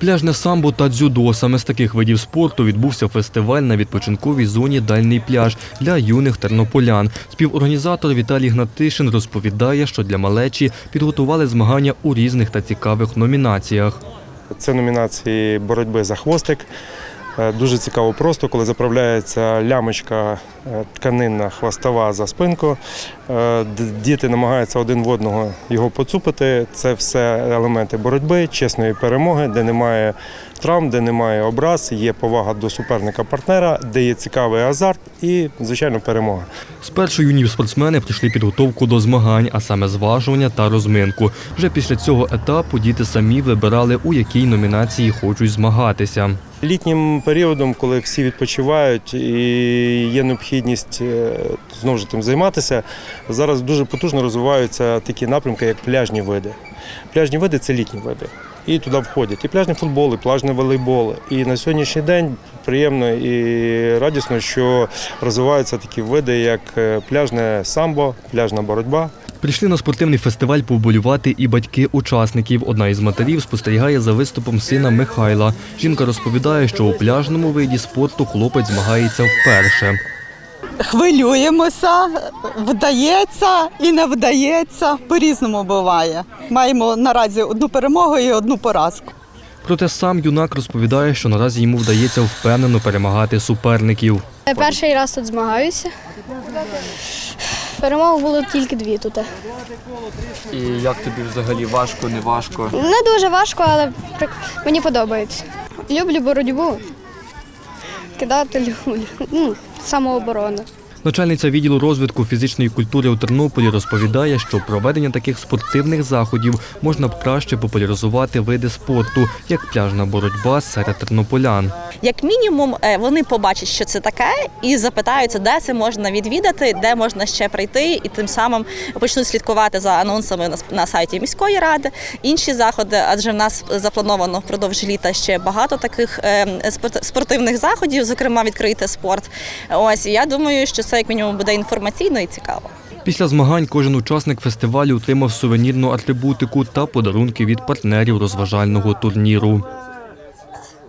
Пляжне самбо та дзюдо. Саме з таких видів спорту відбувся фестиваль на відпочинковій зоні Дальний пляж для юних тернополян. Співорганізатор Віталій Гнатишин розповідає, що для малечі підготували змагання у різних та цікавих номінаціях. Це номінації боротьби за хвостик. Е, Дуже цікаво просто, коли заправляється лямочка е, тканинна хвостова за спинку. Е, Діти намагаються один в одного його поцупити. Це все елементи боротьби, чесної перемоги, де немає травм, де немає образ, є повага до суперника-партнера, де є цікавий азарт і, звичайно, перемога. Спершу юні спортсмени пройшли підготовку до змагань, а саме зважування та розминку. Вже після цього етапу діти самі вибирали, у якій номінації хочуть змагатися. Літнім періодом, коли всі відпочивають і є необхідність е, знову ж тим займатися, зараз дуже потужно розвиваються такі напрямки, як пляжні види. Пляжні види це літні види. І туди входять і пляжний футбол, і пляжний волейбол. І на сьогоднішній день приємно і радісно, що розвиваються такі види, як е, пляжне самбо, пляжна боротьба. Прийшли на спортивний фестиваль поболювати і батьки учасників. Одна із матерів спостерігає за виступом сина Михайла. Жінка розповідає, що у пляжному виді спорту хлопець змагається вперше. Хвилюємося, вдається і не вдається. По-різному буває. Маємо наразі одну перемогу і одну поразку. Проте сам юнак розповідає, що наразі йому вдається впевнено перемагати суперників. Я перший раз тут змагаюся. Перемог було тільки дві тут. І як тобі взагалі важко, не важко? Не дуже важко, але мені подобається. Люблю боротьбу. Кидати люблю. Ну, самооборона. Начальниця відділу розвитку фізичної культури у Тернополі розповідає, що проведення таких спортивних заходів можна б краще популяризувати види спорту, як пляжна боротьба серед тернополян. Як мінімум, е, вони побачать, що це таке, і запитаються, де це можна відвідати, де можна ще прийти, і тим самим почнуть слідкувати за анонсами на сайті міської ради. Інші заходи, адже в нас заплановано впродовж літа ще багато таких е, спортивних заходів, зокрема відкрити спорт. Ось я думаю, що це як мінімум буде інформаційно і цікаво. Після змагань кожен учасник фестивалю отримав сувенірну атрибутику та подарунки від партнерів розважального турніру.